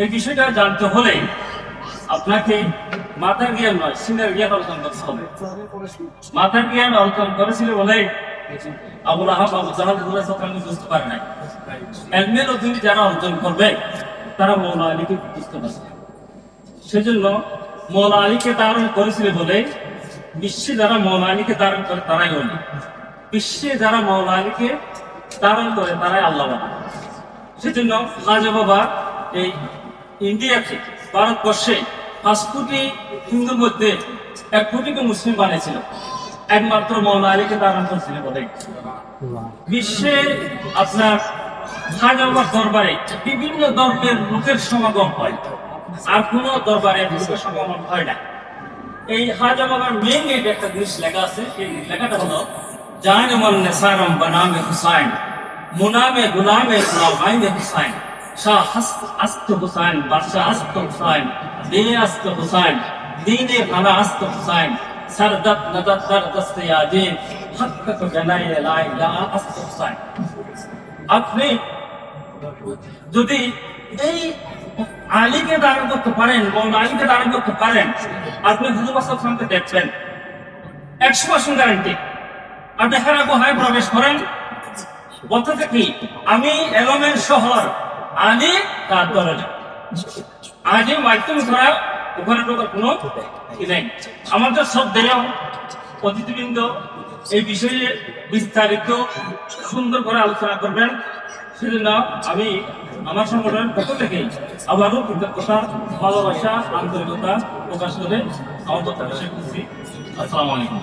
এই বিষয়টা জানতে হলে আপনাকে মাথার জ্ঞান নয়, সিনের জ্ঞান অর্জন করতে হবে। মাথার জ্ঞান অর্জন করেছিল বলে আবুল আহাব, আবু জাহাল ঘুরে বুঝতে পারে নাই। এলমের অধীনে যারা অর্জন করবে, তারা মৌলা আলীকে বুঝতে পারবে সেজন্য মৌলা আলীকে ধারণ করেছিল বলে বিশ্বে যারা মৌলা আলীকে ধারণ করে, তারাই অলি। বিশ্বে যারা মৌলা আলীকে ধারণ করে, তারাই আল্লাহ সেজন্য খাজা বাবা এই ইন্ডিয়াকে ভারতবর্ষে পাঁচ কোটি হিন্দুর মধ্যে এক কোটিকে মুসলিম বানিয়েছিল। একমাত্র মৌলা আলীকে ধারণ করেছিল বলে। বিশ্বে আপনার বাবার দরবারে বিভিন্ন ধর্মের লোকের সমাগম হয়। আর কোন দরবারে লোকের সমাগম হয় না। এই খাজা বাবার মেন গেট একটা জিনিস লেখা আছে। সেই লেখাটা হলো জান মন নেসারম বানামে হুসাইন, মুনামে গুলামে গুলামাইনে হুসাইন। শাহ আস্ত হুসাইন বাদশাহ আস্ত হুসাইন দিনে আস্ত হুসাইন দিনে ভালা আস্ত হুসাইন সরদত নদত জানাই লা আস্ত হুসাইন আপনি যদি এই আলীকে ধারণ করতে পারেন মৌলা আলীকে করতে পারেন, আপনি হুজুর সামনে দেখবেন। একশো পার্সেন্ট গ্যারান্টি আপনি হেরা গুহায় প্রবেশ করেন। বলতে কি? আমি এলোমের শহর আলী তার দরজা আজই মাধ্যম ছাড়া ওখানে ঢোকার কোনো ই নেই। আমাদের সব দেয় অতিথিবৃন্দ, এই বিষয়ে বিস্তারিত সুন্দর করে আলোচনা করবেন। সেজন্য আমি আমার সংগঠনের পক্ষ থেকে আবারও কৃতজ্ঞতা, ভালোবাসা, আন্তরিকতা প্রকাশ করে আমার কথা আসসালামু আলাইকুম।